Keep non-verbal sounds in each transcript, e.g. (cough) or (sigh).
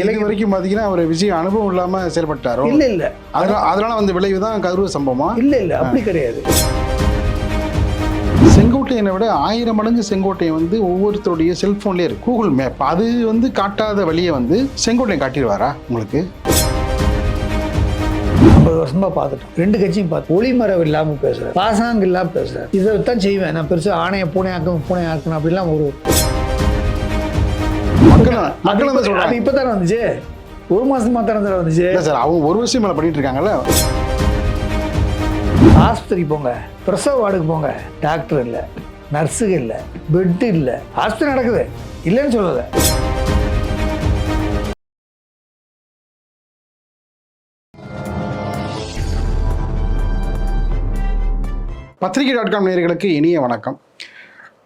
இல்லை இது வரைக்கும் பார்த்தீங்கன்னா அவர் விஜய் அனுபவம் இல்லாமல் செயல்பட்டாரோ? இல்லை இல்லை. அதனால வந்து விளைவு தான் கரூர் சம்பவமா? இல்லை இல்லை. அப்படி கிடையாது. செங்கோட்டையனை விட ஆயிரம் மடங்கு செங்கோட்டையன் வந்து ஒவ்வொருத்தருடைய செல்போன்லேயே இருக்கு. கூகுள் மேப் அது வந்து காட்டாத வழியை வந்து செங்கோட்டையன் காட்டிடுவாரா உங்களுக்கு? ஐம்பது வருஷமா பார்த்துட்டோம். ரெண்டு கட்சியும் பார்த்து. ஒளிமறைவு இல்லாமல் பேசுகிறேன் பாசாங்க இல்லாமல் பேசுகிறேன் இதை தான் செய்வேன். நான் பெருசாக ஆணையை பூனை ஆக்கணும் பூனை ஆக்கணும் அப்படிலாம் ஒரு மக்கள் மக்கள் வந்து அது சொல்றாங்க. இப்போ தானே வந்துச்சு? ஒரு மாசமா தானே தானே வந்துச்சு? இல்லை சார் அவங்க ஒரு விஷயம் மேலே பண்ணிட்டு இருக்காங்கல்ல ஆஸ்பத்திரிக்கு போங்க. பிரசவ வார்டுக்கு போங்க. டாக்டர் இல்லை நர்ஸுங்க இல்லை பெட்டு இல்லை. ஆஸ்பத்திரி நடக்குது. இல்லைன்னு சொல்லலை. பத்திரிகை டாட் காம் நேயர்களுக்கு இனிய வணக்கம்.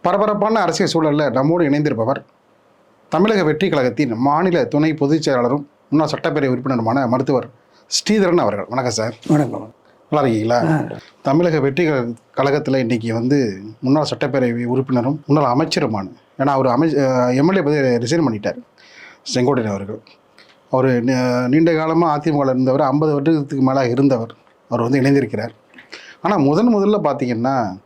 பரபரப்பான அரசியல் சூழலில் நம்மோடு இணைந்திருப்பவர் தமிழக வெற்றி கழகத்தின் மாநில துணை பொதுச் செயலாளரும் முன்னாள் சட்டப்பேரவை உறுப்பினருமான மருத்துவர் ஸ்ரீதரன் அவர்கள். வணக்கம் சார். வணக்கம். நல்லா இருக்கீங்களா? தமிழக வெற்றி கழக- கழகத்தில் இன்னைக்கு வந்து முன்னாள் சட்டப்பேரவை உறுப்பினரும் முன்னாள் அமைச்சருமான ஏன்னா அவர் அமை எம்எல்ஏ பதவி ரிசைன் பண்ணிட்டார் செங்கோட்டையன் அவர்கள். அவர் நீண்ட காலமாக அதிமுகவில் இருந்தவர் ஐம்பது வருடத்துக்கு மேலே இருந்தவர் அவர் வந்து இணைந்திருக்கிறார். ஆனால் முதன் முதல்ல பார்த்தீங்கன்னா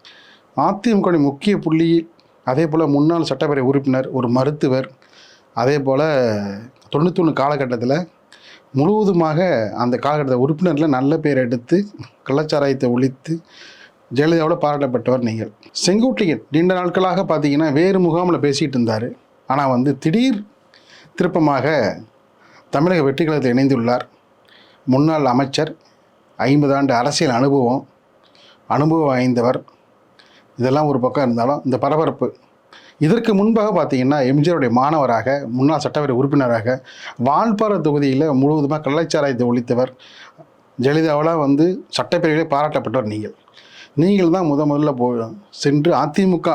அதிமுக முக்கிய புள்ளி அதே போல் முன்னாள் சட்டப்பேரவை உறுப்பினர் ஒரு மருத்துவர் அதே போல் தொண்ணூத்தொன்று காலகட்டத்தில் முழுவதுமாக அந்த காலகட்டத்தை உறுப்பினரில் நல்ல பேர் எடுத்து கள்ளச்சாராயத்தை ஒழித்து ஜெயலலிதாவோட பாராட்டப்பட்டவர் நீங்கள். செங்கோட்டையன் நீண்ட நாட்களாக பார்த்தீங்கன்னா வேறு முகாமில் பேசிகிட்டு இருந்தார். ஆனால் வந்து திடீர் திருப்பமாக தமிழக வெற்றி கழகத்தில் இணைந்துள்ளார். முன்னாள் அமைச்சர் ஐம்பது ஆண்டு அரசியல் அனுபவம் அனுபவம் வாய்ந்தவர். இதெல்லாம் ஒரு பக்கம் இருந்தாலும் இந்த பரபரப்பு இதற்கு முன்பாக பார்த்தீங்கன்னா எம்ஜிஆருடைய மாணவராக முன்னாள் சட்டப்பேரவை உறுப்பினராக வால்பாறை தொகுதியில் முழுவதுமாக கள்ளச்சாராயத்தை ஒழித்தவர் ஜெயலலிதாவால் வந்து சட்டப்பேரவையிலே பாராட்டப்பட்டவர் நீங்கள். நீங்கள் தான் முத முதல்ல போ சென்று அதிமுக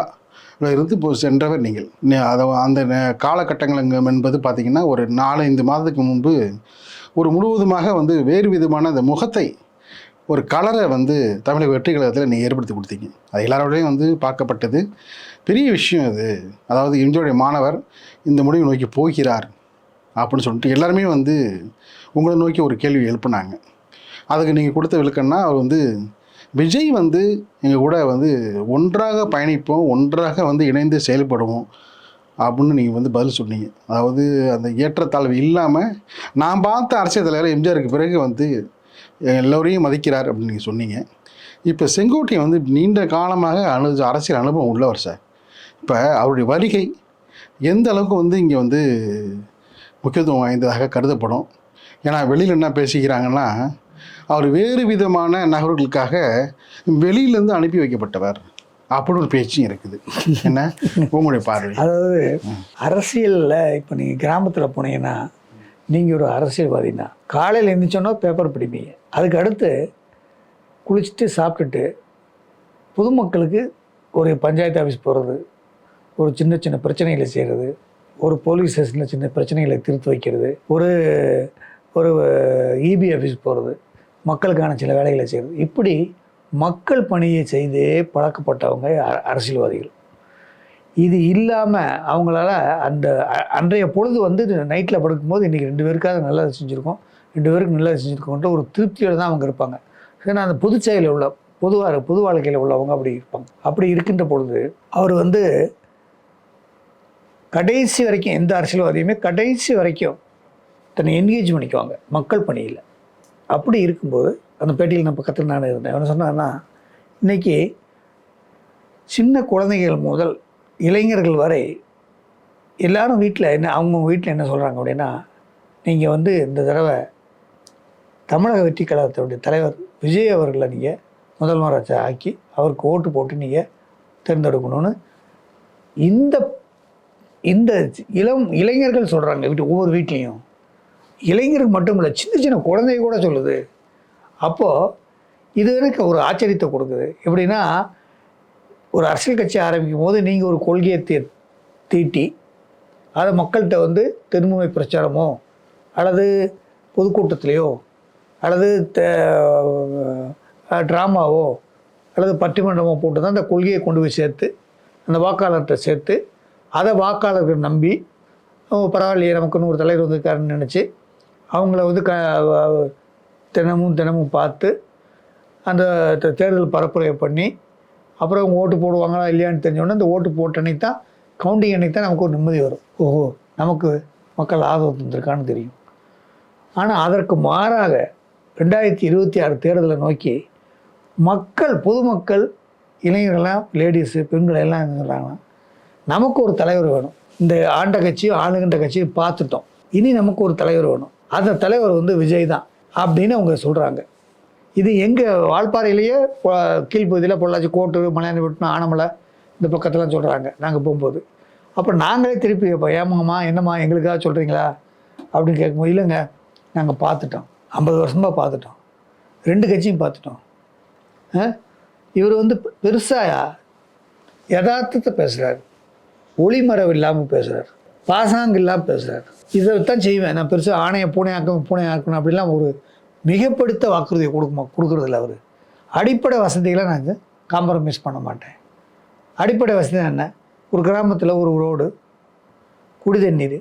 இருந்து போ சென்றவர் நீங்கள். அதை அந்த காலகட்டங்கள் என்பது பார்த்திங்கன்னா ஒரு நாலஞ்சு மாதத்துக்கு முன்பு ஒரு முழுவதுமாக வந்து வேறு விதமான அந்த முகத்தை ஒரு கலரை வந்து தமிழக வெற்றி கழகத்தில் நீங்கள் ஏற்படுத்தி கொடுத்தீங்க. அது எல்லாரோடையும் வந்து பார்க்கப்பட்டது. பெரிய விஷயம் அது. அதாவது இந்தியோடைய மாணவர் இந்த முடிவை நோக்கி போகிறார் அப்படின்னு சொல்லிட்டு எல்லாருமே வந்து உங்களை நோக்கி ஒரு கேள்வி எழுப்புனாங்க. அதுக்கு நீங்கள் கொடுத்த விளக்கம்னா அவர் வந்து விஜய் வந்து எங்கள் கூட வந்து ஒன்றாக பயணிப்போம் ஒன்றாக வந்து இணைந்து செயல்படுவோம் அப்படின்னு நீங்கள் வந்து பதில் சொன்னீங்க. அதாவது அந்த ஏற்றத்தாழ்வு இல்லாமல் நான் பார்த்த அரசியல் தலைவர் எம்ஜிஆருக்கு பிறகு வந்து எல்லோரையும் மதிக்கிறார் அப்படின்னு நீங்கள் சொன்னீங்க. இப்போ செங்கோட்டையன் வந்து நீண்ட காலமாக அனு அரசியல் அனுபவம் உள்ளவர் சார். இப்போ அவருடைய வருகை எந்த அளவுக்கு வந்து இங்கே வந்து முக்கியத்துவம் வாய்ந்ததாக கருதப்படும்? ஏன்னா வெளியில் என்ன பேசிக்கிறாங்கன்னா அவர் வேறு விதமான நகர்களுக்காக வெளியிலேருந்து அனுப்பி வைக்கப்பட்டவர். அப்படின்னு ஒரு பேச்சும் இருக்குது. என்ன? உங்களுடைய பார்வை. அதாவது அரசியலில் இப்போ நீங்கள் கிராமத்தில் போனீங்கன்னா நீங்கள் ஒரு அரசியல்வாதினா காலையில் எழுந்திரிச்சோன்னா பேப்பர் படிப்பீங்க. அதுக்கு அடுத்து குளிச்சுட்டு சாப்பிட்டுட்டு பொதுமக்களுக்கு ஒரு பஞ்சாயத்து ஆஃபீஸ் போகிறது ஒரு சின்ன சின்ன பிரச்சனைகளை செய்கிறது ஒரு போலீஸ் ஸ்டேஷனில் சின்ன பிரச்சனைகளை திருத்து வைக்கிறது ஒரு ஒரு இபி ஆஃபீஸ் போகிறது மக்களுக்கான சில வேலைகளை செய்கிறது இப்படி மக்கள் பணியை செய்தே பழக்கப்பட்டவங்க அரசியல்வாதிகள். இது இல்லாமல் அவங்களால அந்த அன்றைய பொழுது வந்து நைட்டில் படுக்கும்போது இன்றைக்கி ரெண்டு பேருக்காவது நல்லது செஞ்சுருக்கோம். ரெண்டு பேருக்கு நல்லது செஞ்சுருக்கோன்ற ஒரு திருப்தியோடு தான் அவங்க இருப்பாங்க. ஏன்னா அந்த பொது செயலில் உள்ள பொதுவாக பொது வாழ்க்கையில் உள்ளவங்க அப்படி இருப்பாங்க. அப்படி இருக்கின்ற பொழுது அவர் வந்து கடைசி வரைக்கும் எந்த அரசியல்வாதியுமே கடைசி வரைக்கும் தன்னை என்கேஜ் பண்ணிக்குவாங்க. மக்கள் பணியில். அப்படி இருக்கும்போது அந்த பேட்டியில் நான் பக்கத்தில் நான் இருந்தேன் என்ன சொன்னான்னா இன்றைக்கி சின்ன குழந்தைகள் முதல் இளைஞர்கள் வரை எல்லாரும் வீட்டில் என்ன அவங்க வீட்டில் என்ன சொல்கிறாங்க அப்படின்னா நீங்கள் வந்து இந்த தடவை தமிழக வெற்றி கழகத்தினுடைய தலைவர் விஜய் அவர்களை நீங்கள் முதல்வராக ஆக்கி அவருக்கு ஓட்டு போட்டு நீங்கள் தேர்ந்தெடுக்கணும்னு இந்த இந்த இளம் இளைஞர்கள் சொல்கிறாங்க வீட்டு ஒவ்வொரு வீட்லேயும். இளைஞருக்கு மட்டும் இல்லை சின்ன சின்ன குழந்தைய கூட சொல்லுது. அப்போது இது எனக்கு ஒரு ஆச்சரியத்தை கொடுக்குது. எப்படின்னா ஒரு அரசியல் கட்சி ஆரம்பிக்கும் போது நீங்கள் ஒரு கொள்கையை தீ தீட்டி அதை மக்கள்கிட்ட வந்து தென்முமை பிரச்சாரமோ அல்லது பொதுக்கூட்டத்திலையோ அல்லது ட்ராமாவோ அல்லது பட்டிமன்றமோ போட்டு தான் அந்த கொள்கையை கொண்டு போய் சேர்த்து அந்த வாக்காளர்கிட்ட சேர்த்து அதை வாக்காளர்கள் நம்பி பரவாயில்லையே நமக்குன்னு ஒரு தலைவர் வந்திருக்காருன்னு நினச்சி அவங்கள வந்து க தினமும் தினமும் பார்த்து அந்த தேர்தல் பரப்புரையை பண்ணி அப்புறம் அவங்க ஓட்டு போடுவாங்களா இல்லையான்னு தெரிஞ்சோடனே அந்த ஓட்டு போட்ட அன்னைக்கு தான் கவுண்டிங் அன்னைக்கு தான் நமக்கு ஒரு நிம்மதி வரும். ஓஹோ நமக்கு மக்கள் ஆதரவு தந்திருக்கான்னு தெரியும். ஆனால் அதற்கு மாறாக ரெண்டாயிரத்தி இருபத்தி ஆறு தேர்தலை நோக்கி மக்கள் பொதுமக்கள் இளைஞர்கள்லாம் லேடிஸு பெண்கள் எல்லாம் என்ன நமக்கு ஒரு தலைவர் வேணும். இந்த ஆண்ட கட்சியும் ஆளுகின்ற கட்சியும் பார்த்துட்டோம். இனி நமக்கு ஒரு தலைவர் வேணும். அந்த தலைவர் வந்து விஜய் தான் அப்படின்னு அவங்க சொல்கிறாங்க இது எங்கள் வால்பாறையிலேயே கீழ்ப்பகுதியில் பொள்ளாச்சி கோட்டூர் மலையாளப்பட்டினம் ஆனமலை இந்த பக்கத்தெல்லாம் சொல்கிறாங்க நாங்கள் போகும்போது. அப்போ நாங்களே திருப்பி இப்போ ஏமாம்மா என்னம்மா எங்களுக்காக சொல்கிறீங்களா அப்படின்னு கேட்கும்போது இல்லைங்க நாங்கள் பார்த்துட்டோம். ஐம்பது வருஷமாக பார்த்துட்டோம். ரெண்டு கட்சியும் பார்த்துட்டோம். இவர் வந்து பெருசாக யதார்த்தத்தை பேசுகிறார் ஒளிமரவு இல்லாமல் பேசுகிறார் பாசாங்கு இல்லாமல் பேசுகிறார் இதை தான் செய்வேன். நான் பெருசாக ஆணையை பூனையாக்கணும் பூனையாக்கணும் அப்படிலாம் ஒரு மிகப்படுத்த வாக்குறுதியை கொடுக்குமா கொடுக்குறதில்ல அவர். அடிப்படை வசதிகளை நான் காம்ப்ரமைஸ் பண்ண மாட்டேன். அடிப்படை வசதி என்ன? ஒரு கிராமத்தில் ஒரு ரோடு குடி தண்ணீர்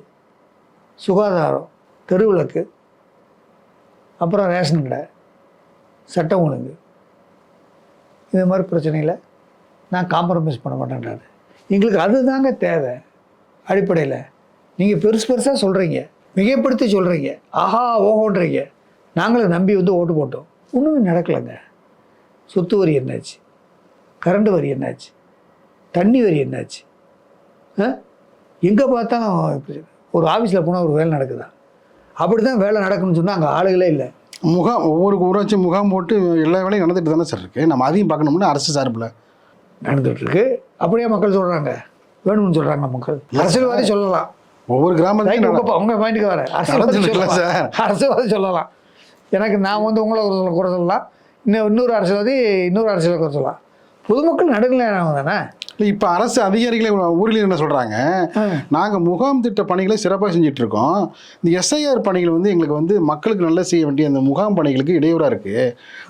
சுகாதாரம் தெருவிளக்கு அப்புறம் ரேஷன் கடை சட்டம் ஒழுங்கு. இது மாதிரி பிரச்சனையில் நான் காம்ப்ரமைஸ் பண்ண மாட்டேன்றாரு. எங்களுக்கு அதுதாங்க தேவை அடிப்படையில். நீங்கள் பெருசு பெருசாக சொல்கிறீங்க மிகப்படுத்தி சொல்கிறீங்க ஆஹா ஓஹோன்றீங்க. நாங்களும் நம்பி வந்து ஓட்டு போட்டோம். ஒன்றுமே நடக்கலைங்க. சொத்து வரி என்னாச்சு? கரண்ட் வரி என்னாச்சு? தண்ணி வரி என்னாச்சு? எங்கே பார்த்தாலும் ஒரு ஆஃபீஸில் போனால் ஒரு வேலை நடக்குதா? அப்படி தான் வேலை நடக்கணும்னு சொன்னால் அங்கே ஆளுகளே இல்லை. முகாம் ஒவ்வொரு ஊராட்சி முகாம் போட்டு எல்லா வேலையும் நடந்துட்டு தானே சார் இருக்குது நம்ம அதையும் பார்க்கணும்னா அரசு சார்பில். நடந்துட்டு இருக்கு. அப்படியே மக்கள் சொல்கிறாங்க வேணும்னு சொல்கிறாங்க மக்கள். அரசியல்வாதி சொல்லலாம். ஒவ்வொரு கிராமத்தையும் உங்க பாயிண்ட்டுக்கு வரேன். அரசியல்வாதி சொல்லலாம். அரசியல்வாதி சொல்லலாம். எனக்கு நான் வந்து உங்களை ஒரு குறை சொல்லலாம் இன்னும் இன்னொரு அரசியல்வாதி இன்னொரு அரசியல் குறை சொல்லலாம் பொதுமக்கள் நடுநிலையானவங்க தானே? இல்லை இப்போ அரசு அதிகாரிகளே ஊரில் என்ன சொல்கிறாங்க நாங்கள் முகாம் திட்ட பணிகளை சிறப்பாக செஞ்சுட்டு இருக்கோம். இந்த எஸ்ஐஆர் பணிகள் வந்து எங்களுக்கு வந்து மக்களுக்கு நல்லா செய்ய வேண்டிய அந்த முகாம் பணிகளுக்கு இடையூறாக இருக்குது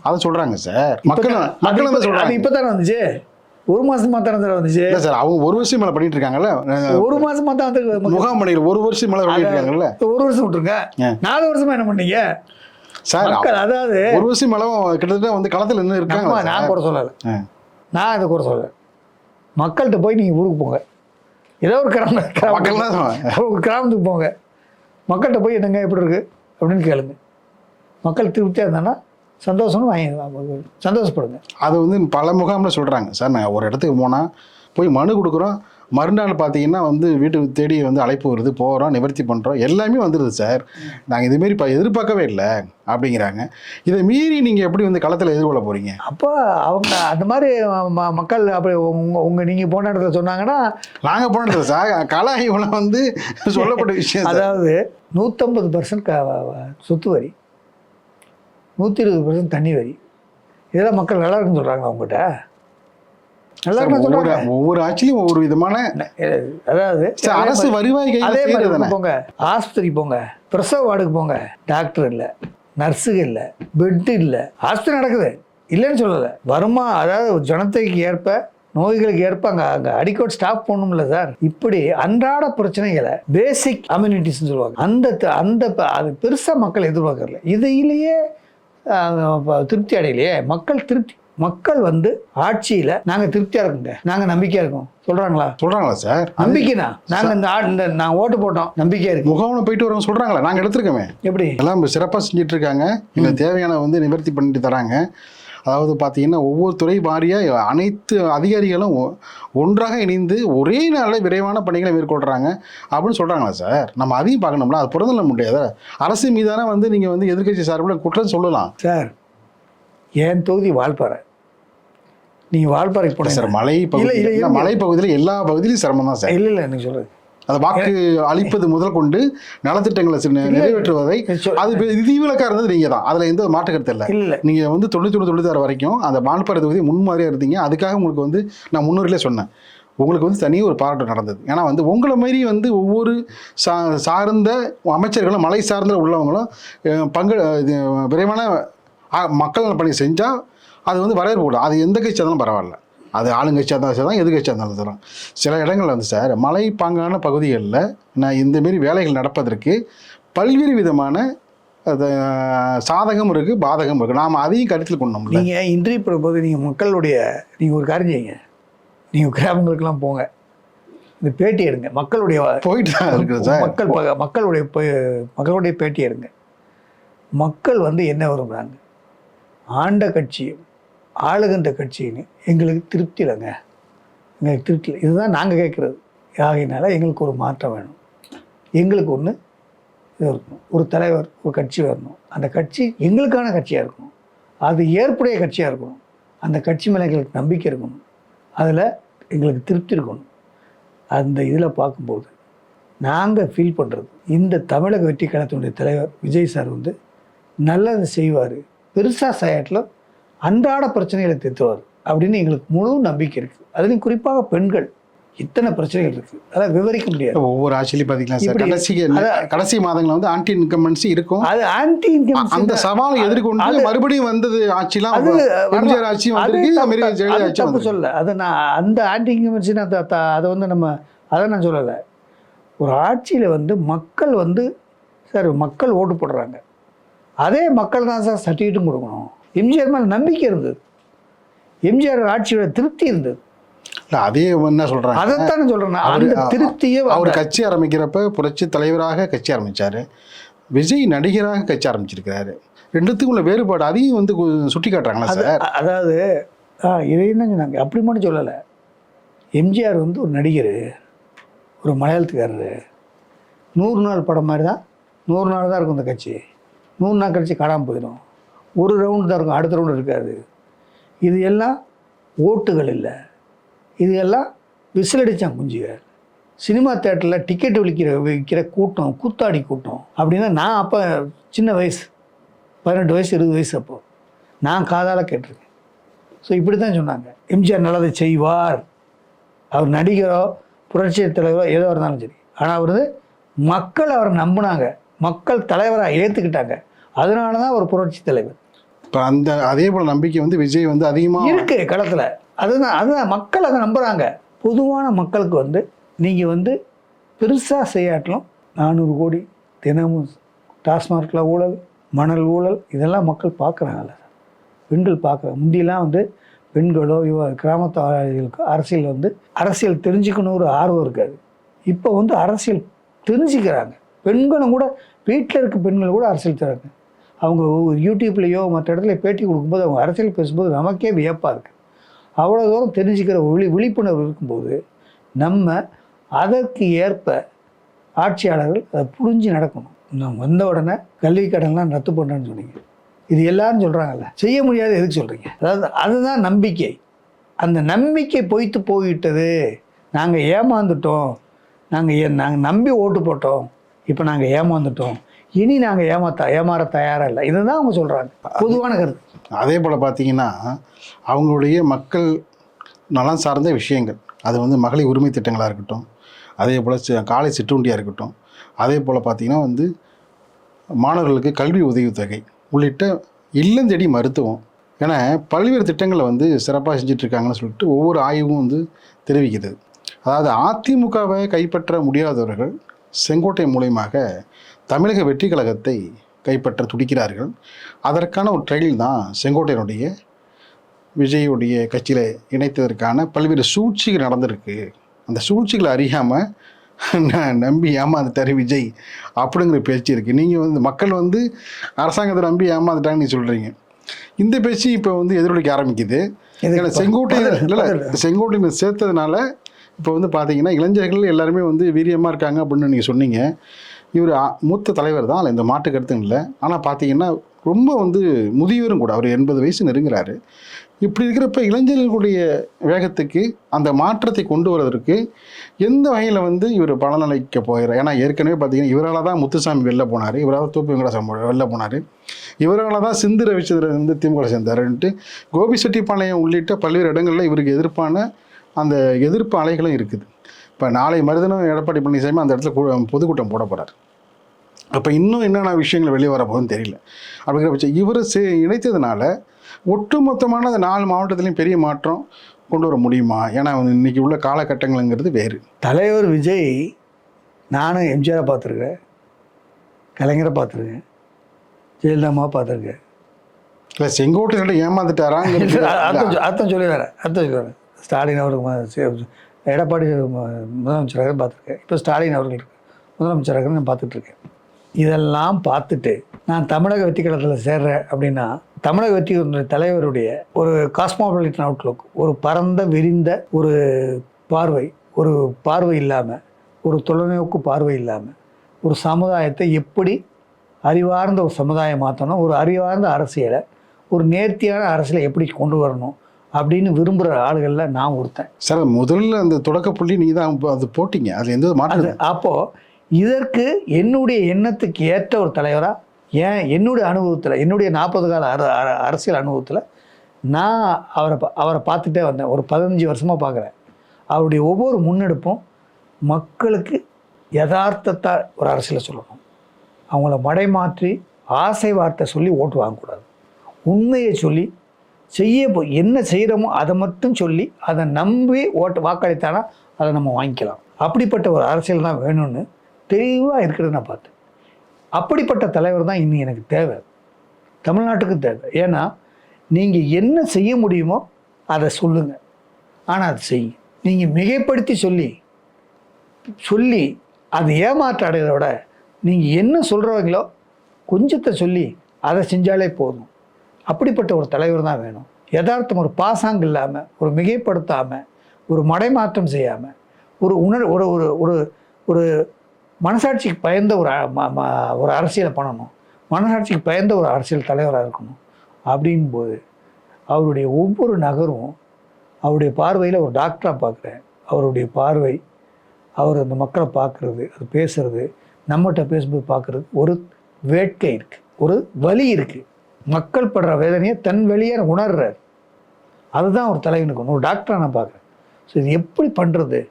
அதை சொல்கிறாங்க சார். மக்கள் மக்கள் அது சொல்கிறாங்க இப்போ தானே வந்துச்சு? ஒரு மாசமா தானே சார் வந்துச்சு? இல்லை சார் அவங்க ஒரு வருஷம் மேலே பண்ணிட்டு இருக்காங்கல்ல? ஒரு மாசமா தான் வந்து முகாம் பணிகள் ஒரு வருஷம் மேலே பண்ணிட்டு இருக்காங்கல்ல? ஒரு வருஷம் விட்டுருங்க. நாலு வருஷமா என்ன பண்ணீங்க? சார் மக்கள் அதாவது ஒரு வருஷம் மேலே கிட்டத்தட்ட வந்து களத்தில் இன்னும் நம்ம இருக்காங்க நான் குறை சொல்லலை. நான் இதை குறை சொல்லலை. மக்கள்கிட்ட போய் நீங்கள் ஊருக்கு போங்க. ஏதோ ஒரு கிராம ஒரு கிராமத்துக்கு போங்க. மக்கள்கிட்ட போய் என்னங்க எப்படி இருக்கு? அப்படின்னு கேளுங்க. மக்கள் திருப்தியாக இருந்தாங்கன்னா சந்தோஷம்னு வாங்கி சந்தோஷப்படுங்க. அது வந்து பல முகாமில் சொல்கிறாங்க சார் நான் ஒரு இடத்துக்கு போனால் போய் மனு கொடுக்குறோம். மறுநாள் பார்த்தீங்கன்னா வந்து வீட்டுக்கு தேடி வந்து அழைப்பு வருது போகிறோம் நிவர்த்தி பண்ணுறோம் எல்லாமே வந்துடுது சார். நாங்கள் இதுமாரி இப்போ எதிர்பார்க்கவே இல்லை அப்படிங்கிறாங்க. இதை மீறி நீங்கள் எப்படி வந்து களத்தில் எதிர்கொள்ள போகிறீங்க அப்போ அவங்க அந்த மாதிரி ம- மக்கள் அப்படி உங்க உங்கள் நீங்கள் போன இடத்துல சொன்னாங்கன்னா நாங்கள் போனது சார் கல ஆய்வுல வந்து சொல்லப்பட்ட விஷயம் அதாவது நூற்றம்பது பர்சன்ட் சொத்து வரி நூற்றி இருபது பர்சன்ட் தண்ணி வரி. இதெல்லாம் மக்கள் நல்லா இருக்குன்னு சொல்கிறாங்க அவங்ககிட்ட ஒவ்வொரு ஆட்சியிலும் ஒவ்வொரு விதமான அதாவது அரசு வருவாய் அதே மாதிரி போங்க ஆஸ்பத்திரிக்கு போங்க பிரசவ வார்டுக்கு போங்க டாக்டர் இல்லை நர்ஸுங்க இல்லை பெட்டு இல்லை ஆஸ்பத்திரி நடக்குது இல்லைன்னு சொல்லலை. வருமா அதாவது ஜனத்தைக்கு ஏற்ப நோய்களுக்கு ஏற்ப அங்கே அங்கே அடிக்கோட் ஸ்டாப் பண்ணணும்ல சார். இப்படி அன்றாட பிரச்சனைகளை பேசிக் அம்யூனிட்டிஸ்னு சொல்லுவாங்க. அந்த அந்த அது பெருசாக மக்கள் எதிர்பார்க்கறல இதையிலேயே திருப்தி அடையலையே. மக்கள் திருப்தி மக்கள் வந்து ஆட்சியில் நாங்கள் திருப்தியாக இருக்கோங்க. நாங்கள் நம்பிக்கையாக இருக்கோம். சொல்கிறாங்களா சொல்கிறாங்களா சார்? நம்பிக்கைனா. நாங்க இந்த இந்த நான் ஓட்டு போட்டோம். நம்பிக்கையா இருக்கு. முகாமில் போயிட்டு வரவங்க சொல்கிறாங்களா நாங்கள் எடுத்திருக்கோமே. எப்படி? எல்லாம் சிறப்பாக செஞ்சுட்டு இருக்காங்க எங்களுக்கு தேவையான வந்து நிவர்த்தி பண்ணிட்டு தராங்க. அதாவது பார்த்தீங்கன்னா ஒவ்வொரு துறை வாரியாக அனைத்து அதிகாரிகளும் ஒன்றாக இணைந்து ஒரே நாளில் விரைவான பணிகளை மேற்கொள்கிறாங்க அப்படின்னு சொல்கிறாங்களா சார்? நம்ம அதையும் பார்க்கணும்ல. அது புறந்தள்ள முடியாத? அரசு மீதான வந்து நீங்கள் வந்து எதிர்க்கட்சி சார்பில் குற்றம் சொல்லலாம். சார் என் தொகுதி வால்பாறை. நீங்க வால்பாறைக்கு போனீங்க சார் மலை இல்ல, இல்ல. மலை பகுதியில் எல்லா பகுதியிலும் சிரமம் தான் சார். இல்ல இல்ல எனக்கு சொல்றது. அது வாக்கு அளிப்பது முதல் கொண்டு நலத்திட்டங்களை நிறைவேற்றுவதை அது விதிவிலக்காக இருந்தது நீங்கள் தான். அதில் எந்த மாற்று கருத்து இல்லை. இல்ல. நீங்கள் வந்து தொண்ணூற்றி ஒன்று தொண்ணூத்தாறு வரைக்கும் அந்த மால்பாறை தொகுதி முன்மாதிரியாக இருந்தீங்க. அதுக்காக உங்களுக்கு வந்து நான் முன்னுரிலே சொன்னேன். உங்களுக்கு வந்து தனியாக ஒரு பாராட்டு நடந்தது. ஏன்னா வந்து உங்களை மாரி வந்து ஒவ்வொரு சா சார்ந்த அமைச்சர்களும் மலை சார்ந்த உள்ளவங்களும் பங்கு விரைவான மக்கள் பணி செஞ்சால் அது வந்து வரவேற்பு அது எந்த கட்சி இருந்தாலும் பரவாயில்ல. அது ஆளுங்கட்சியாக இருந்தாலும் சரி தான் எதிர்கட்சியாக இருந்தாலும் சரி. சில இடங்கள்ல வந்து சார் மலை பாங்கான பகுதிகளில் நான் இந்தமாரி வேலைகள் நடப்பதற்கு பல்வேறு விதமான அது சாதகம் இருக்குது பாதகம் இருக்குது நாம் அதையும் கருத்தில் கொண்டோம்ல நீங்கள் இன்டர்வியூ பண்ணும்போது நீங்கள் மக்களுடைய நீங்கள் ஒரு காரியம் செய்யுங்க. நீங்கள் கிராமங்களுக்கெல்லாம் போங்க. இந்த பேட்டி எடுங்க. மக்களுடைய போயிட்டு தான் இருக்குது சார். மக்கள் மக்களுடைய மக்களுடைய பேட்டி எடுங்க. மக்கள் வந்து என்ன விரும்புகிறாங்க ஆண்ட கட்சியும் ஆளுகின்ற கட்சின்னு எங்களுக்கு திருப்தி இல்லைங்க. எங்களுக்கு திருப்தி இல்லை. இதுதான் நாங்கள் கேட்குறது. ஆகையினால எங்களுக்கு ஒரு மாற்றம் வேணும். எங்களுக்கு ஒன்று இது இருக்கணும். ஒரு தலைவர் ஒரு கட்சி வரணும். அந்த கட்சி எங்களுக்கான கட்சியாக இருக்கணும். அது ஏற்புடைய கட்சியாக இருக்கணும். அந்த கட்சி மேலே எங்களுக்கு நம்பிக்கை இருக்கணும். அதில் எங்களுக்கு திருப்தி இருக்கணும். அந்த இதில் பார்க்கும்போது நாங்கள் ஃபீல் பண்ணுறது இந்த தமிழக வெற்றி கழகத்தினுடைய தலைவர் விஜய் சார் வந்து நல்லது செய்வார். பெருசாக செய்யாட்டில் அன்றாட பிரச்சனைகளை தீர்த்துவார் அப்படின்னு எங்களுக்கு முழு நம்பிக்கை இருக்குது அதுலேயும் குறிப்பாக பெண்கள் இத்தனை பிரச்சனைகள் இருக்குது அதெல்லாம் விவரிக்க முடியாது. ஒவ்வொரு ஆட்சியிலையும் பார்த்தீங்கன்னா சார் கடைசி அதான். கடைசி மாதங்களில் வந்து ஆன்டி இன்கம்பன்சி இருக்கும். அது ஆன்டி இன்கம் அந்த சவாலை எதிர்கொண்டு மறுபடியும் வந்தது ஆட்சிலாம் அது எம்ஜிஆர் அது வந்திருக்கு தப்பு- சொல்ல அதை நான் அந்த ஆன்டி இன்கம்பன்சி நான் அதை வந்து நம்ம அதை நான் சொல்லலை. ஒரு ஆட்சியில் வந்து மக்கள் வந்து சார் மக்கள் ஓட்டு போடுறாங்க. அதே மக்கள் தான் சார் சர்டிஃபிகேட்டும் கொடுக்கணும். எம்ஜிஆர் மேலே நம்பிக்கை இருந்தது. எம்ஜிஆர் ஆட்சியோட திருப்தி இருந்தது. அதே என்ன சொல்றாங்க அதைத்தானே சொல்கிறேன் அவரு- அந்த திருப்தியே அவர் கட்சி ஆரம்பிக்கிறப்ப புரட்சி தலைவராக கட்சி ஆரம்பிச்சாரு. விஜய் நடிகராக கட்சி ஆரம்பிச்சிருக்கிறாரு. ரெண்டுத்துக்கும் உள்ள வேறுபாடு அதையும் வந்து சுட்டி காட்டுறாங்களா சார்? அதாவது ஆ இதையும் சொன்னாங்க. அப்படி மட்டும் சொல்லலை. எம்ஜிஆர் வந்து ஒரு நடிகர் ஒரு மலையாளத்துக்காரரு. நூறு நாள் படம் மாதிரி தான் நூறு நாள் தான் இருக்கும் இந்த கட்சி. நூறு நாள் கழித்து காணாமல் போயிடும். ஒரு ரவுண்டு தான் இருக்கும். அடுத்த ரவுண்டு இருக்காது. இது எல்லாம் ஓட்டுகள் இல்லை. இது எல்லாம் விசில் அடித்தான் குஞ்சுக சினிமா தேட்டரில் டிக்கெட் விற்கிற விற்கிற கூட்டம் கூத்தாடி கூட்டம் அப்படின்னா நான் அப்போ சின்ன வயசு. பதினெட்டு வயசு இருபது வயசு அப்போது நான் காதால் கேட்டிருக்கேன். ஸோ இப்படி தான் சொன்னாங்க. எம்ஜிஆர் நல்லதை செய்வார். அவர் நடிகரோ புரட்சி தலைவரோ ஏதோ இருந்தாலும் சரி. ஆனால் அவர் வந்து மக்கள் அவரை நம்பினாங்க. மக்கள் தலைவராக ஏற்றுக்கிட்டாங்க அதனால தான் ஒரு புரட்சி தலைவர். இப்போ அந்த அதே போல நம்பிக்கை வந்து விஜய் வந்து அதிகமாக இருக்கு களத்தில். அதுதான் அதுதான் மக்கள் அதை நம்புகிறாங்க பொதுவான மக்களுக்கு வந்து நீங்கள் வந்து பெருசாக செய்யாட்டலும் நானூறு கோடி தினமும் டாஸ்மார்க்கில் ஊழல் மணல் ஊழல் இதெல்லாம் மக்கள் பார்க்குறாங்கல்ல பெண்கள் பார்க்குறாங்க முந்தியெல்லாம் வந்து பெண்களோ இவ கிராமத்து ஆளுகளுக்கு அரசியல் வந்து அரசியல் தெரிஞ்சுக்கணும் ஒரு ஆர்வம் இருக்காது. இப்போ வந்து அரசியல் தெரிஞ்சுக்கிறாங்க. பெண்களும் கூட வீட்டில் இருக்க பெண்கள் கூட அரசியல் தராங்க அவங்க யூடியூப்லேயோ மற்ற இடத்துல பேட்டி கொடுக்கும்போது அவங்க அரசியல் பேசும்போது நமக்கே வியப்பாக இருக்குது அவ்வளோ தூரம் தெரிஞ்சுக்கிற விழி விழிப்புணர்வு இருக்கும்போது நம்ம அதற்கு ஏற்ப ஆட்சியாளர்கள் அதை புரிஞ்சு நடக்கணும். நான் வந்த உடனே கல்வி கடன்லாம் ரத்து பண்ணுறேன்னு சொன்னீங்க. இது எல்லாரும் சொல்கிறாங்கல்ல செய்ய முடியாது எதுக்கு சொல்கிறீங்க அதாவது அதுதான் நம்பிக்கை. அந்த நம்பிக்கை பொய்த்து போய்விட்டது. நாங்கள் ஏமாந்துட்டோம். நாங்கள் நாங்கள் நம்பி ஓட்டு போட்டோம். இப்போ நாங்கள் ஏமாந்துட்டோம். இனி நாங்கள் ஏமாத்த ஏமாற தயாராக இல்லை இதுதான் அவங்க சொல்கிறாங்க பொதுவான கருத்து. அதே போல் பார்த்தீங்கன்னா அவங்களுடைய மக்கள் நலம் சார்ந்த விஷயங்கள். அது வந்து மகளிர் உரிமை திட்டங்களாக இருக்கட்டும் அதே போல் சி- காலை சிற்றுண்டியாக இருக்கட்டும் அதே போல் பார்த்தீங்கன்னா வந்து மாணவர்களுக்கு கல்வி உதவித்தொகை உள்ளிட்ட இல்லந்தேடி மருத்துவம் என பல்வேறு திட்டங்களை வந்து சிறப்பாக செஞ்சிட்ருக்காங்கன்னு சொல்லிட்டு ஒவ்வொரு ஆய்வும் வந்து தெரிவிக்கிறது அதாவது அதிமுகவை கைப்பற்ற முடியாதவர்கள் செங்கோட்டை மூலயமாக தமிழக வெற்றி கழகத்தை கைப்பற்ற துடிக்கிறார்கள் அதற்கான ஒரு ட்ரையல் தான் செங்கோட்டையனுடைய விஜயுடைய கட்சியில் இணைத்ததற்கான பல்வேறு சூழ்ச்சிகள் நடந்திருக்கு அந்த சூழ்ச்சிகளை அறியாமல் நம்பி ஏமாந்துட்டாரு விஜய் அப்படிங்கிற பேச்சு இருக்குது நீங்கள் வந்து மக்கள் வந்து அரசாங்கத்தை நம்பி ஏமாந்துட்டாங்கன்னு நீ சொல்கிறீங்க இந்த பேச்சு இப்போ வந்து எதிரொலிக்க ஆரம்பிக்குது எதுக்கு? ஏன்னா செங்கோட்டை பதில், இல்லை பதில். செங்கோட்டையில் சேர்த்ததுனால இப்போ வந்து பார்த்தீங்கன்னா இளைஞர்கள் எல்லாருமே வந்து வீரியமாக இருக்காங்க அப்படின்னு நீங்கள் சொன்னீங்க. இவர் மூத்த தலைவர் தான் அதில் இந்த மாட்டு கருத்தும் இல்லை. ஆனால் பார்த்தீங்கன்னா ரொம்ப வந்து முதியவரும் கூட அவர் எண்பது வயசு நெருங்குறாரு. இப்படி இருக்கிறப்ப இளைஞர்களுடைய வேகத்துக்கு அந்த மாற்றத்தை கொண்டு வர்றதற்கு எந்த வகையில் வந்து இவர் பலனளிக்க போகிறார்? ஏன்னா ஏற்கனவே பார்த்தீங்கன்னா இவரால் தான் முத்துசாமி வெளில போனார் இவரால் தூப்பு வெங்கடாசாமி வெளில போனார். இவரால் தான் சிந்து ரவிச்சந்திரன் வந்து திமுக சேர்ந்தாருன்ட்டு கோபி செட்டிப்பாளையம் உள்ளிட்ட பல்வேறு இடங்களில் இவருக்கு எதிர்ப்பான அந்த எதிர்ப்பு அலைகளும் இருக்குது. இப்போ நாளை மறுதினம் எடப்பாடி பழனிசாமி அந்த இடத்துல பொதுக்கூட்டம் போட போகிறார் அப்போ இன்னும் என்னென்ன விஷயங்கள் வெளியே வர போகுதுன்னு தெரியல. அப்படிங்கிற பட்சம் இவர் சே இணைத்ததுனால ஒட்டுமொத்தமான அந்த நாலு மாவட்டத்துலேயும் பெரிய மாற்றம் கொண்டு வர முடியுமா? ஏன்னா இன்னைக்கு உள்ள காலகட்டங்கள்ங்கிறது வேறு. தலைவர் விஜய் நானும் எம்ஜிஆரை பார்த்துருக்கேன். கலைஞரை பார்த்துருக்கேன். ஜெயலலிதாமா பார்த்துருக்கேன். இல்லை செங்கோட்டையில ஏமாந்துட்டாராங்கிறது (laughs) அர்த்தம் சொ- அர்த்தம் சொல்லி ஸ்டாலின் அவருக்கு எடப்பாடி முதலமைச்சராக பார்த்துருக்கேன். இப்போ ஸ்டாலின் அவர்கள் முதலமைச்சராக நான் பார்த்துட்ருக்கேன். இதெல்லாம் பார்த்துட்டு நான் தமிழக வெற்றி கழகத்தில் சேர்றேன் அப்படின்னா தமிழக வெற்றி தலைவருடைய ஒரு காஸ்மோபாலிட்டன் அவுட்லுக் ஒரு பரந்த விரிந்த ஒரு பார்வை ஒரு பார்வை இல்லாமல் ஒரு தொலைநோக்கு பார்வை இல்லாமல் ஒரு சமுதாயத்தை எப்படி அறிவார்ந்த ஒரு சமுதாயம் மாற்றணும் ஒரு அறிவார்ந்த அரசியலை ஒரு நேர்த்தியான அரசியலை எப்படி கொண்டு வரணும் அப்படின்னு விரும்புகிற ஆளுகளில் நான் ஒருத்தன். சார் முதல்ல அந்த தொடக்க புள்ளி நீ தான் அது போட்டீங்க. அது எந்த அது மாற்றம் அப்போது இதற்கு என்னுடைய எண்ணத்துக்கு ஏற்ற ஒரு தலைவராக ஏன் என்னுடைய அனுபவத்தில் என்னுடைய நாற்பது கால அர அர- அரசியல் அனுபவத்தில் நான் அவரை பா- அவரை பார்த்துட்டே வந்தேன். ஒரு பதினஞ்சு வருஷமாக பார்க்குறேன். அவருடைய ஒவ்வொரு முன்னெடுப்பும் மக்களுக்கு யதார்த்தத்தை ஒரு அரசியலை சொல்லணும். அவங்கள மடைமாற்றி ஆசை வார்த்தை சொல்லி ஓட்டு வாங்கக்கூடாது. உண்மையை சொல்லி செய்ய போ- என்ன செய்கிறோமோ அதை மட்டும் சொல்லி அதை நம்பி ஓட்டு வாக்களித்தானா அதை நம்ம வாங்கிக்கலாம். அப்படிப்பட்ட ஒரு அரசியல் தான் வேணும்னு தெளிவாக இருக்கிறத நான் பார்த்தேன். அப்படிப்பட்ட தலைவர் தான் இன்னும் எனக்கு தேவை. தமிழ்நாட்டுக்கு தேவை. ஏன்னா நீங்கள் என்ன செய்ய முடியுமோ அதை சொல்லுங்கள் ஆனால் அது செய்ய நீங்கள் மிகைப்படுத்தி சொல்லி சொல்லி அது ஏமாற்ற அடைகிறத விட நீங்கள் என்ன சொல்கிறவங்களோ கொஞ்சத்தை சொல்லி அதை செஞ்சாலே போதும். அப்படிப்பட்ட ஒரு தலைவர் தான் வேணும். யதார்த்தம் ஒரு பாசாங்கு இல்லாமல் ஒரு மிகைப்படுத்தாமல் ஒரு மடைமாற்றம் செய்யாமல் ஒரு உணர் ஒரு ஒரு ஒரு ஒரு மனசாட்சிக்கு பயந்த ஒரு ஒரு அரசியலை பண்ணணும். மனசாட்சிக்கு பயந்த ஒரு அரசியல் தலைவராக இருக்கணும். அப்படின்போது அவருடைய ஒவ்வொரு நகரும் அவருடைய பார்வையில் ஒரு டாக்டராக பார்க்குறேன். அவருடைய பார்வை அவர் அந்த மக்களை பார்க்குறது அது பேசுறது நம்மகிட்ட பேசும்போது பார்க்குறது ஒரு வேட்கை இருக்குது ஒரு வலி இருக்குது மக்கள் படுற வேதனையை தன் வழியாக உணர்றார். அதுதான் ஒரு தலைவனுக்கு. ஒரு டாக்டராக நான் பார்க்குறேன். ஸோ இது எப்படி பண்ணுறது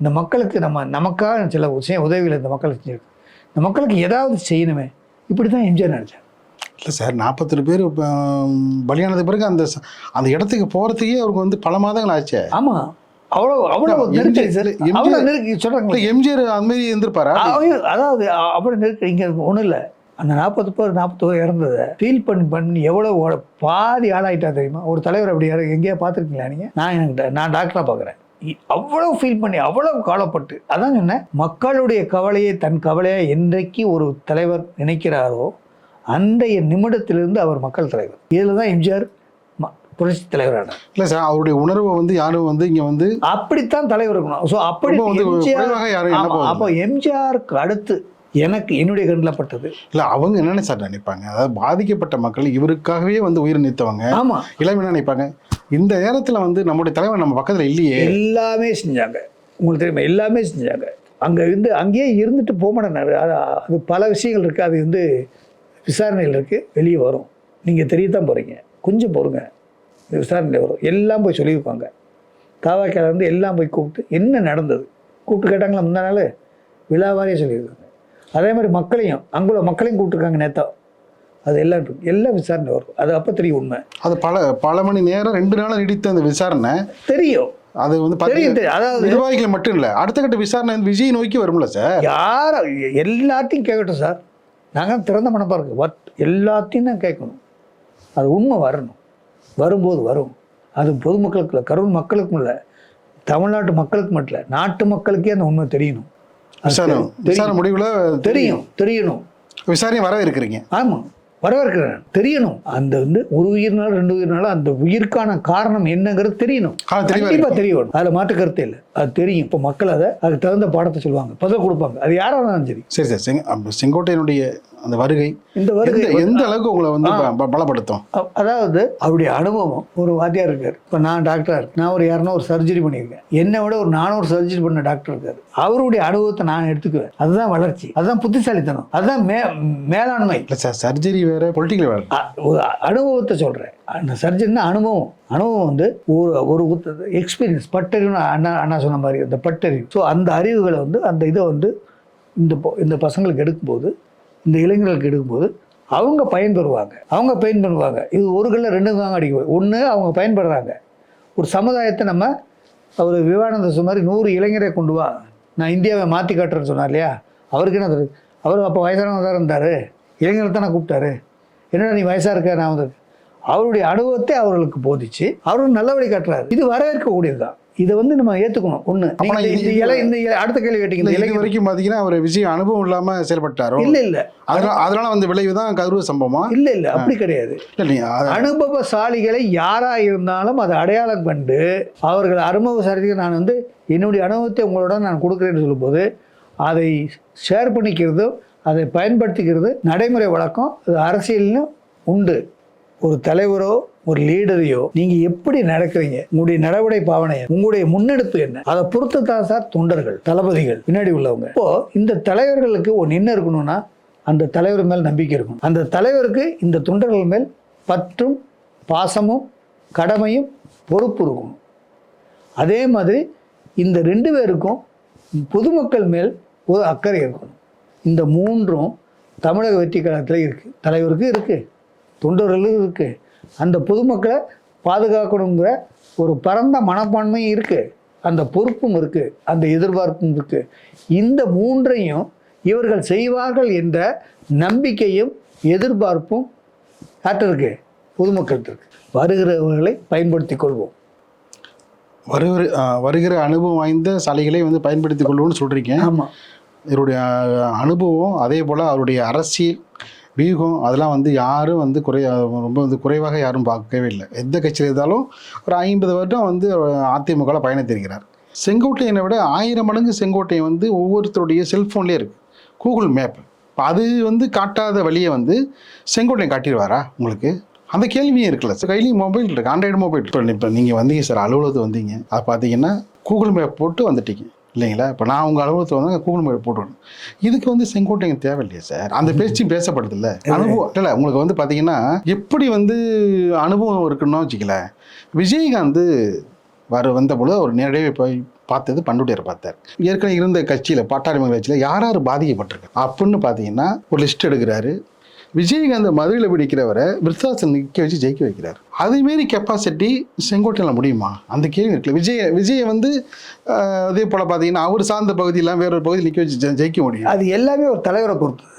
இந்த மக்களுக்கு நம்ம நமக்காக சில விஷயம் உதவிகள் இந்த மக்களுக்கு செஞ்சிருக்கு. இந்த மக்களுக்கு ஏதாவது செய்யணுமே. இப்படி தான் எம்ஜிஆர் நினச்சார். இல்லை சார் நாற்பத்தெட்டு பேர் பலியானது பிறகு அந்த அந்த இடத்துக்கு போகிறதுக்கே அவருக்கு வந்து பல மாதங்கள் ஆச்சே. ஆமாம் அவ்வளோ அவ்வளோ நெருக்கடி சார். எம்ஜிஆர் அவ்வளோ இல்லை எம்ஜிஆர் அந்த மாதிரி இருந்திருப்பாரா? அதாவது அ- அப்படி நெருக்கடி இங்கே ஒன்றும் இல்லை. அந்த நாற்பது பேர் நாற்பது பேர் இறந்ததை ஃபீல் பண்ணி பண்ணி எவ்வளோ பாதி ஆளாயிட்டா தெரியுமா? ஒரு தலைவர் அப்படி யாரும் எங்கேயா பார்த்துருக்கீங்களா நீங்கள் நான் எனக்கு நான் டாக்டராக பார்க்குறேன். அவ்வளோ ஃபீல் பண்ணி அவ்வளோ கவலைப்பட்டு. அதான் சொன்னேன் மக்களுடைய கவலையை தன் கவலையை என்றைக்கு ஒரு தலைவர் நினைக்கிறாரோ அன்றைய நிமிடத்திலிருந்து அவர் மக்கள் தலைவர். இதில் தான் எம்ஜிஆர் புரட்சி தலைவரானார். இல்லை சார் அவருடைய உணர்வை வந்து யாரும் வந்து இங்கே வந்து அப்படித்தான் தலைவர் இருக்கணும். ஸோ அப்படி எம்ஜிஆர் என்ன அப்போ எம்ஜிஆருக்கு அடுத்து எனக்கு என்னுடைய கண்ணில் பட்டது இல்லை அவங்க என்னென்ன சார் நினைப்பாங்க? அதாவது பாதிக்கப்பட்ட மக்கள் இவருக்காகவே வந்து உயிர் நீத்தவங்க. ஆமா. இளம் என்ன நினைப்பாங்க? இந்த நேரத்தில் வந்து நம்முடைய தலைவர் நம்ம பக்கத்தில் இல்லையே. எல்லாமே செஞ்சாங்க. உங்களுக்கு தெரியுமா? எல்லாமே செஞ்சாங்க. அங்க இருந்து அங்கேயே இருந்துட்டு போக மாட்டேனாரு அது பல விஷயங்கள் இருக்கு. அது வந்து விசாரணையில் இருக்கு. வெளியே வரும். நீங்க தெரியத்தான் போறீங்க. கொஞ்சம் பொறுங்க. இந்த விசாரணையில் வரும். எல்லாம் போய் சொல்லியிருப்பாங்க. தாவாக்கையில் இருந்து எல்லாம் போய் கூப்பிட்டு என்ன நடந்தது? கூப்பிட்டு கேட்டாங்களா முந்தா நாள்? விழாவாரியே சொல்லியிருக்காங்க. அதே மாதிரி மக்களையும் அங்குள்ள மக்களையும் கூப்பிட்டுருக்காங்க நேத்தா. அது எல்லாம். எல்லாம் விசாரணை வரும். அது அப்போ தெரியும் உண்மை. அது பல பல மணி நேரம் ரெண்டு நாள் நீடித்த அந்த விசாரணை. தெரியும். அது வந்து. அதாவது நிர்வாகிகள் மட்டும் இல்லை அடுத்த கட்ட விசாரணை வந்து விஜய் நோக்கி வரும்ல சார்? யார எல்லாத்தையும் கேட்கட்டும் சார். நாங்கள் திறந்த மனப்பாக இருக்கு. வட் எல்லாத்தையும் தான் கேட்கணும். அது உண்மை வரணும். வரும்போது வரும். அது பொதுமக்களுக்கு இல்லை கரூர் மக்களுக்கும் இல்லை தமிழ்நாட்டு மக்களுக்கு மட்டும் இல்லை நாட்டு மக்களுக்கே அந்த உண்மை தெரியணும். விசாரணை. விசாரணை முடிவில் தெரியும். தெரியணும் விசாரணை வர இருக்கிறீங்க ஆமாம் வரவேற்கிறேன். தெரியணும். அந்த வந்து ஒரு உயிர்னாலும் ரெண்டு உயிர்னாலும் அந்த உயிருக்கான காரணம் என்னங்கிறது தெரியணும். ஆ, தெளிவா கண்டிப்பா தெரியணும். அதில் மாற்று கருத்து இல்லை. அது தெரியும். இப்போ மக்கள் அதை அதுக்கு தகுந்த பாடத்தை சொல்லுவாங்க. பதில் கொடுப்பாங்க. அது யாராக இருந்தாலும் சரி. சரி சார். செங் செங்கோட்டையனுடைய அந்த வருகை இந்த வருகை எந்த அளவுக்கு உங்களை வந்து பலப்படுத்தும்? அதாவது அவருடைய அனுபவம். ஒரு வாத்தியார் இருக்கார். இப்போ நான் டாக்டராக இருக்கேன். நான் ஒரு இரநூறு சர்ஜரி பண்ணியிருக்கேன். என்னை விட ஒரு நானூறு சர்ஜரி பண்ண டாக்டர் இருக்கார். அவருடைய அனுபவத்தை நான் எடுத்துக்குவேன். அதுதான் வளர்ச்சி. அதுதான் புத்திசாலித்தனம். அதுதான் மே மேலாண்மை. இல்லை சார் சர்ஜரி வேற பொலிட்டிக்கல் வேற. ஒரு அனுபவத்தை சொல்கிறேன் அந்த சர்ஜரினா அனுபவம். அனுபவம் வந்து ஒரு ஒரு எக்ஸ்பீரியன்ஸ் பட்டறிவு அண்ணா அண்ணா சொன்ன மாதிரி அந்த பட்டறிவு. ஸோ அந்த அறிவுகளை வந்து அந்த இதை வந்து இந்த இந்த பசங்களுக்கு எடுக்கும்போது இந்த இளைஞர்களுக்கு எடுக்கும்போது அவங்க பயன்பெறுவாங்க. அவங்க பயன்பெறுவாங்க. இது ஒரு கல்ல ரெண்டு தாங்க அடிக்க ஒன்று அவங்க பயன்படுறாங்க ஒரு சமுதாயத்தை நம்ம அவர் விவேகானந்த மாதிரி நூறு இளைஞரை கொண்டு வா. நான் இந்தியாவை மாற்றி காட்டுறேன்னு சொன்னார் இல்லையா? அவருக்கு என்ன அவர் அப்போ வயசானவங்க தான் இருந்தார். இளைஞரை தானே கூப்பிட்டாரு. என்னடா நீ வயசாக இருக்க? நான் வந்து அவருடைய அனுபவத்தை அவர்களுக்கு போதிச்சு அவர் நல்ல வழி காட்டுறாரு. இது வரவேற்கக்கூடியது தான். இதை வந்து நம்ம அப்ப நான் இந்த இலை இந்த இலை- அடுத்த கேள்வி கேட்டீங்க. இளைஞர் வரைக்கும் பார்த்தீங்கன்னா அவர் விஜய் அனுபவம் இல்லாமல் செயல்பட்டாரோ? இல்லை இல்லை. அதனால அதனால வந்த விளைவு தான் கருவு சம்பவமா? இல்லை இல்லை. அப்படி கிடையாது. அனுபவசாலிகளை யாராக இருந்தாலும் அதை அடையாளம் கண்டு அவர்கள் அனுபவசாலிக்கு நான் வந்து என்னுடைய அனுபவத்தை உங்களோட நான் கொடுக்குறேன்னு சொல்லும்போது அதை ஷேர் பண்ணிக்கிறதும் அதை பயன்படுத்திக்கிறது நடைமுறை வழக்கம். அது அரசியலும் உண்டு. ஒரு தலைவரோ ஒரு லீடரையோ நீங்கள் எப்படி நடக்கிறீங்க? உங்களுடைய நடவடை பாவனை உங்களுடைய முன்னெடுப்பு என்ன? அதை பொறுத்து தான் சார் தொண்டர்கள் தளபதிகள் பின்னாடி உள்ளவங்க. இப்போ இந்த தலைவர்களுக்கு ஒன்று என்ன இருக்கணும்னா அந்த தலைவர் மேல் நம்பிக்கை இருக்கும் அந்த தலைவருக்கு இந்த தொண்டர்கள் மேல் பற்றும் பாசமும் கடமையும் பொறுப்பு இருக்கும் அதே மாதிரி இந்த ரெண்டு பேருக்கும் பொதுமக்கள் மேல் ஒரு அக்கறை இருக்கணும். இந்த மூன்றும் தமிழக வெற்றி கழகத்தில் இருக்குது தலைவருக்கு இருக்குது தொண்டர்களுக்கும் இருக்குது அந்த பொதுமக்களை பாதுகாக்கணுங்கிற ஒரு பரந்த மனப்பான்மையும் இருக்குது அந்த பொறுப்பும் இருக்குது அந்த எதிர்பார்ப்பும் இருக்குது இந்த மூன்றையும் இவர்கள் செய்வார்கள் என்ற நம்பிக்கையும் எதிர்பார்ப்பும் பொதுமக்கள்கிட்ட இருக்கு. வருகிறவர்களை பயன்படுத்திக் கொள்வோம். வருகிற வருகிற அனுபவம் வாய்ந்த சாலைகளை வந்து பயன்படுத்திக் கொள்வோம்னு சொல்கிறீங்க ஆமாம் இவருடைய அனுபவம் அதே போல் அவருடைய அரசியல் வியூகம் அதெல்லாம் வந்து யாரும் வந்து குறை ரொம்ப வந்து குறைவாக யாரும் பார்க்கவே இல்லை. எந்த கட்சியில் இருந்தாலும் ஒரு ஐம்பது வருடம் வந்து அதிமுகவில் பயணித்திருக்கிறார் செங்கோட்டையனை விட ஆயிரம் மடங்கு செங்கோட்டையன் வந்து ஒவ்வொருத்தருடைய செல்ஃபோன்லேயே இருக்குது கூகுள் மேப். இப்போ அது வந்து காட்டாத வழியை வந்து செங்கோட்டையன் காட்டிடுவாரா உங்களுக்கு? அந்த கேள்வியும் இருக்குல்ல. சார் கையிலையும் மொபைல் இருக்குது ஆண்ட்ராய்டு மொபைல் இப்போ இப்போ நீங்கள் வந்தீங்க சார். அலுவலகத்துக்கு வந்தீங்க. அதை பார்த்தீங்கன்னா கூகுள் மேப் போட்டு வந்துட்டீங்க. இல்லைங்களா? இப்போ நான் உங்கள் அலுவலகத்தில் வந்து கூகுள் மேப் போட்டுவிடணும் இதுக்கு வந்து செங்கோட்டையன் தேவையில்லையா சார். அந்த பேச்சும் பேசப்படுது இல்லை அனுபவம் இல்லை உங்களுக்கு வந்து பார்த்தீங்கன்னா எப்படி வந்து அனுபவம் இருக்குன்னு வச்சுக்கல விஜயகாந்த் வர வந்த பொழுது அவர் நேரடியாக போய் பார்த்தது பண்டுடையர் பார்த்தார். ஏற்கனவே இருந்த கட்சியில் பாட்டாளி மக்கள் கட்சியில் யார் யார் பாதிக்கப்பட்டிருக்கு? அப்படின்னு பார்த்தீங்கன்னா ஒரு லிஸ்ட் எடுக்கிறாரு. விஜயகாந்த் மதுரையில் பிடிக்கிறவரை விருத்தாசன் நிற்க வச்சு ஜெயிக்க வைக்கிறார். அதேமாரி கெப்பாசிட்டி செங்கோட்டையில் முடியுமா? அந்த கேள்வி இருக்குல்ல விஜய விஜயை வந்து அதே போல் பார்த்தீங்கன்னா அவர் சார்ந்த பகுதியெல்லாம் வேற ஒரு பகுதியில் நிற்க வச்சு ஜெயிக்க முடியும். அது எல்லாமே ஒரு தலைவரை பொறுத்தது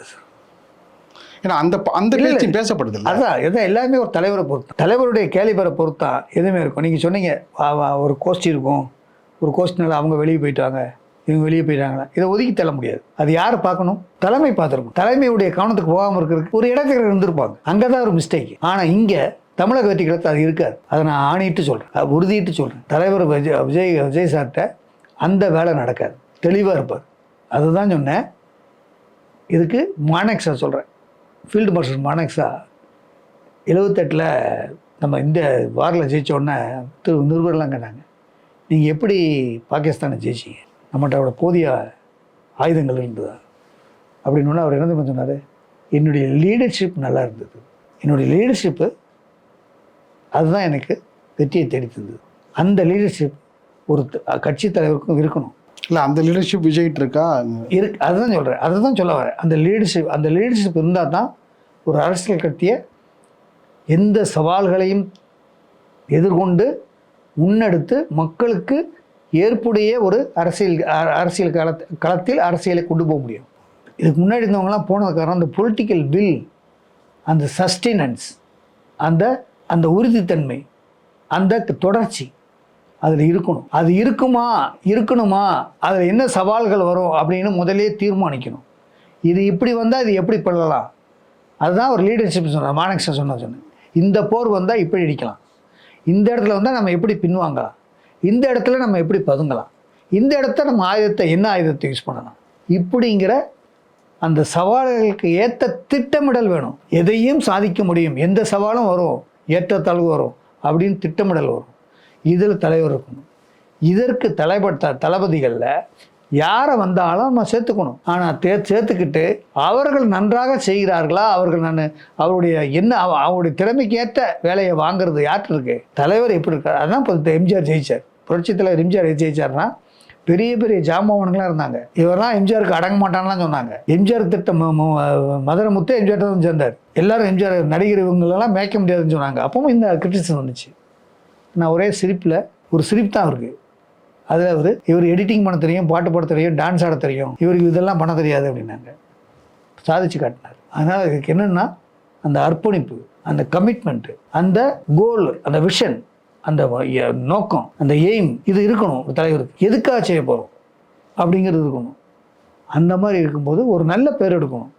ஏன்னா அந்த அந்த. பேச்சு பேசப்படுது இல்லை? அதான் எதான் எல்லாமே ஒரு தலைவரை பொறுத்து. தலைவருடைய கேலிபரை பொறுத்தா எதுவுமே இருக்கும். நீங்கள் சொன்னீங்க ஒரு கோஷ்டி இருக்கும். ஒரு கோஷ்டினால அவங்க வெளியே போயிட்டாங்க இவங்க வெளியே போயிட்டாங்களா இதை ஒதுக்கி தள்ள முடியாது. அது யார் பார்க்கணும்? தலைமை பார்த்துருக்கும் தலைமையுடைய கவனத்துக்கு போகாமல் இருக்கிறதுக்கு ஒரு இடத்துல இருந்திருப்பாங்க. அங்கே தான் ஒரு மிஸ்டேக் ஆனால் இங்கே தமிழக வெற்றி கழகத்தில் அது இருக்காது. அதை நான் ஆணிட்டு சொல்கிறேன் உறுதியிட்டு சொல்கிறேன் தலைவர் விஜய் விஜய் விஜய் சார்கிட்ட அந்த வேலை நடக்காது. தெளிவாக இருப்பார். அதுதான் சொன்னேன். இதுக்கு மானெக்ஸா சொல்கிறேன் ஃபீல்டு மார்ஷல் மானெக்ஸா எழுவத்தெட்டில் நம்ம இந்த வாரில் ஜெயிச்ச உடனே திரு நிருபர்லாம் கேட்டாங்க. நீங்கள் எப்படி பாகிஸ்தானை ஜெயிச்சிங்க? நம்மகிட்ட அவ்வளோ போதிய ஆயுதங்கள் இருந்ததா? அப்படின்னு அவர் என்ன தெரியுமா சொன்னார்? என்னுடைய லீடர்ஷிப் நல்லா இருந்தது. என்னுடைய லீடர்ஷிப்பு அதுதான் எனக்கு வெற்றியை தேடி தந்தது அந்த லீடர்ஷிப் ஒரு கட்சி தலைவருக்கும் இருக்கணும். இல்லை அந்த லீடர்ஷிப் விஜய்கிட்ட இருக்கா? இருக்கு அதுதான் சொல்கிறேன் அதை தான் சொல்ல வரேன். அந்த லீடர்ஷிப் அந்த லீடர்ஷிப் இருந்தால் தான் ஒரு அரசியல் கட்சியை எந்த சவால்களையும் எதிர்கொண்டு முன்னெடுத்து மக்களுக்கு ஏற்புடைய ஒரு அரசியல் அ- அரசியல் கள களத்தில் அரசியலை கொண்டு போக முடியும். இதுக்கு முன்னாடி இருந்தவங்கலாம் போனது காரணம் அந்த பொலிட்டிக்கல் வில் அந்த சஸ்டெனன்ஸ் அந்த அந்த உறுதித்தன்மை அந்த தொடர்ச்சி அதில் இருக்கணும். அது இருக்குமா இருக்கணுமா அதில் என்ன சவால்கள் வரும் அப்படின்னு முதலே தீர்மானிக்கணும். இது இப்படி வந்தால் இது எப்படி பண்ணலாம் அதுதான் ஒரு லீடர்ஷிப் சொன்னேன் மானக்ஷன் சொன்ன சொன்னேன். இந்த போர் வந்தால் இப்படி அடிக்கலாம். இந்த இடத்துல வந்தால் நம்ம எப்படி பின்வாங்கலாம்? இந்த இடத்துல நம்ம எப்படி பதுங்கலாம்? இந்த இடத்த நம்ம ஆயுதத்தை என்ன ஆயுதத்தை யூஸ் பண்ணலாம்? இப்படிங்கிற அந்த சவால்களுக்கு ஏற்ற திட்டமிடல் வேணும். எதையும் சாதிக்க முடியும். எந்த சவாலும் வரும். ஏற்றத்தாழ்வு வரும். அப்படின்னு திட்டமிடல் வரும். இதில் தலைவர் இருக்கணும். இதற்கு தலைப்பட்ட தளபதிகளில் யாரை வந்தாலும் நம்ம சேர்த்துக்கணும். ஆனால் தே சேர்த்துக்கிட்டு அவர்கள் நன்றாக செய்கிறார்களா? அவர்கள் நான் அவருடைய என்ன அவ- அவருடைய திறமைக்கு ஏற்ற வேலையை வாங்குறது யார்கிட்ட இருக்கு? தலைவர் எப்படி இருக்கார்? அதான் இப்போ எம்ஜிஆர் ஜெயிச்சார். புரட்சி தலைவர் எம்ஜிஆர் ஜெயிச்சார்னா பெரிய பெரிய ஜாம்பவனுங்களாம் இருந்தாங்க. இவரெல்லாம் எம்ஜிஆருக்கு அடங்க மாட்டான்லாம் சொன்னாங்க. எம்ஜிஆர் திட்டம் மதுரை முத்து எம்ஜிஆர் தான் சேர்ந்தார் எல்லாரும் எம்ஜிஆர் நடிகர் இவங்களெல்லாம் மேய்க்க முடியாதுன்னு சொன்னாங்க. அப்பவும் இந்த கிரிட்டிசிசம் வந்துச்சு. நான் ஒரே சிரிப்பில் ஒரு சிரிப்பு தான் இருக்குது அதில் அவர் இவர் எடிட்டிங் பண்ண தெரியும் பாட்டு பாட தெரியும் டான்ஸ் ஆட தெரியும். இவருக்கு இதெல்லாம் பண்ண தெரியாது அப்படின்னாங்க. சாதிச்சு காட்டினார். அதனால் இதுக்கு என்னென்னா அந்த அர்ப்பணிப்பு அந்த கமிட்மெண்ட்டு அந்த கோல் அந்த விஷன் அந்த நோக்கம் அந்த எய்ம் இது இருக்கணும் ஒரு தலைவருக்கு. எதுக்காக செய்ய போகிறோம் அப்படிங்கிறது இருக்கணும். அந்த மாதிரி இருக்கும்போது ஒரு நல்ல பேர் எடுக்கணும்.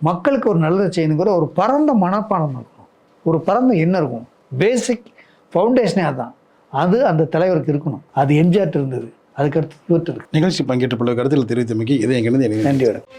மக்களுக்கு ஒரு நல்லதை செய்யணுங்கிற ஒரு பரந்த மனப்பாடம் இருக்கணும். ஒரு பரந்த எண்ணம் இருக்கும். பேசிக் ஃபவுண்டேஷனே அதுதான் அது அந்த தலைவருக்கு இருக்கணும். அது எம்ஜிஆர் இருந்தது. அதுக்கடுத்து இருக்கு. நிகழ்ச்சி பங்கேற்று பல கருத்தில் தெரிவித்தமைக்கு இதை எங்கிருந்து நன்றி வணக்கம்.